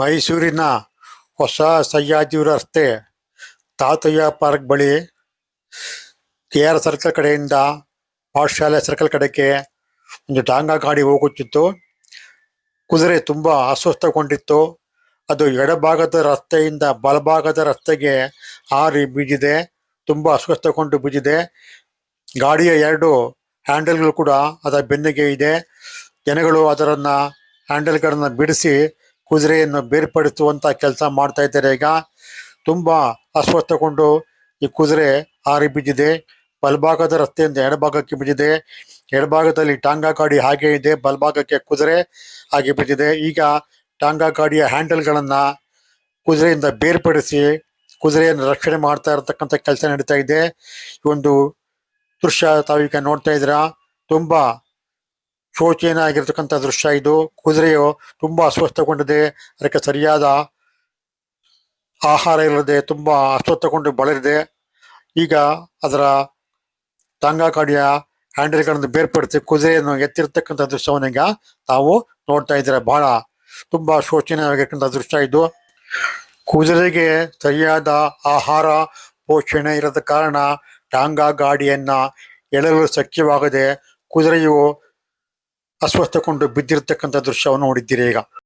ಮೈಸೂರಿನ ಹೊಸ ಸಹ್ಯಾದ್ರಿ ರಸ್ತೆ ತಾತಯ್ಯ ಪಾರ್ಕ್ ಬಳಿ ಕೆ ಆರ್ ಸರ್ಕಲ್ ಕಡೆಯಿಂದ ಪಾಠಶಾಲೆ ಸರ್ಕಲ್ ಕಡೆಗೆ ಒಂದು ಡಾಂಗಾ ಗಾಡಿ ಹೋಗುತ್ತಿತ್ತು. ಕುದುರೆ ತುಂಬ ಅಸ್ವಸ್ಥಗೊಂಡಿತ್ತು. ಅದು ಎಡಭಾಗದ ರಸ್ತೆಯಿಂದ ಬಲಭಾಗದ ರಸ್ತೆಗೆ ಹಾರಿ ಬಿದ್ದಿದೆ ತುಂಬ ಅಸ್ವಸ್ಥಗೊಂಡು ಬಿದ್ದಿದೆ ಗಾಡಿಯ ಎರಡು ಹ್ಯಾಂಡಲ್ಗಳು ಕೂಡ ಅದರ ಬೆನ್ನಿಗೆ ಇದೆ. ಜನಗಳು ಅದರನ್ನು ಹ್ಯಾಂಡಲ್ಗಳನ್ನು ಬಿಡಿಸಿ ಕುದುರೆಯನ್ನು ಬೇರ್ಪಡಿಸುವಂತ ಕೆಲಸ ಮಾಡ್ತಾ ಇದ್ದಾರೆ. ಈಗ ತುಂಬಾ ಅಸ್ವಸ್ಥಗೊಂಡು ಈ ಕುದುರೆ ಹಾರಿ ಬಿದ್ದಿದೆ. ಬಲಭಾಗದ ರಸ್ತೆಯಿಂದ ಎಡಭಾಗಕ್ಕೆ ಬಿದ್ದಿದೆ. ಎಡಭಾಗದಲ್ಲಿ ಟಾಂಗಾ ಗಾಡಿ ಹಾಗೆ ಇದೆ. ಬಲಭಾಗಕ್ಕೆ ಕುದುರೆ ಹಾಗೆ ಬಿದ್ದಿದೆ. ಈಗ ಟಾಂಗಾ ಗಾಡಿಯ ಹ್ಯಾಂಡಲ್ಗಳನ್ನು ಕುದುರೆಯಿಂದ ಬೇರ್ಪಡಿಸಿ ಕುದುರೆಯನ್ನು ರಕ್ಷಣೆ ಮಾಡ್ತಾ ಇರತಕ್ಕಂಥ ಕೆಲಸ ನಡೀತಾ ಇದೆ. ಈ ಒಂದು ದೃಶ್ಯ ತಾವೀಗ ನೋಡ್ತಾ ಇದ್ದೀರಾ? ತುಂಬಾ ಆಗಿರ್ತಕ್ಕಂಥ ದೃಶ್ಯ ಇದು. ಕುದುರೆಯು ತುಂಬಾ ಅಸ್ವಸ್ಥಗೊಂಡಿದೆ. ಅದಕ್ಕೆ ಸರಿಯಾದ ಆಹಾರ ಇಲ್ಲದೆ ತುಂಬಾ ಅಸ್ವಸ್ಥಗೊಂಡು ಬಳಲಿದೆ. ಈಗ ಅದರ ಟಾಂಗಾ ಗಾಡಿಯ ಹ್ಯಾಂಡಲ್ಗಳನ್ನು ಬೇರ್ಪಡಿಸಿ ಕುದುರೆಯನ್ನು ಎತ್ತಿರ್ತಕ್ಕಂಥ ದೃಶ್ಯವನ್ನು ಈಗ ನಾವು ನೋಡ್ತಾ ಇದ್ದೀರ. ಬಹಳ ತುಂಬಾ ಶೋಚನೀಯವಾಗಿರ್ತಕ್ಕಂಥ ದೃಶ್ಯ ಇದು. ಕುದುರೆಗೆ ಸರಿಯಾದ ಆಹಾರ, ಪೋಷಣೆ ಇರದ ಕಾರಣ ಟಾಂಗಾ ಗಾಡಿಯನ್ನ ಎಳಲು ಶಕ್ಯವಾಗದೆ ಕುದುರೆಯು ಅಸ್ವಸ್ಥಗೊಂಡು ಬಿದ್ದಿರತಕ್ಕಂಥ ದೃಶ್ಯವನ್ನು ನೋಡಿದ್ದೀರಿ ಈಗ.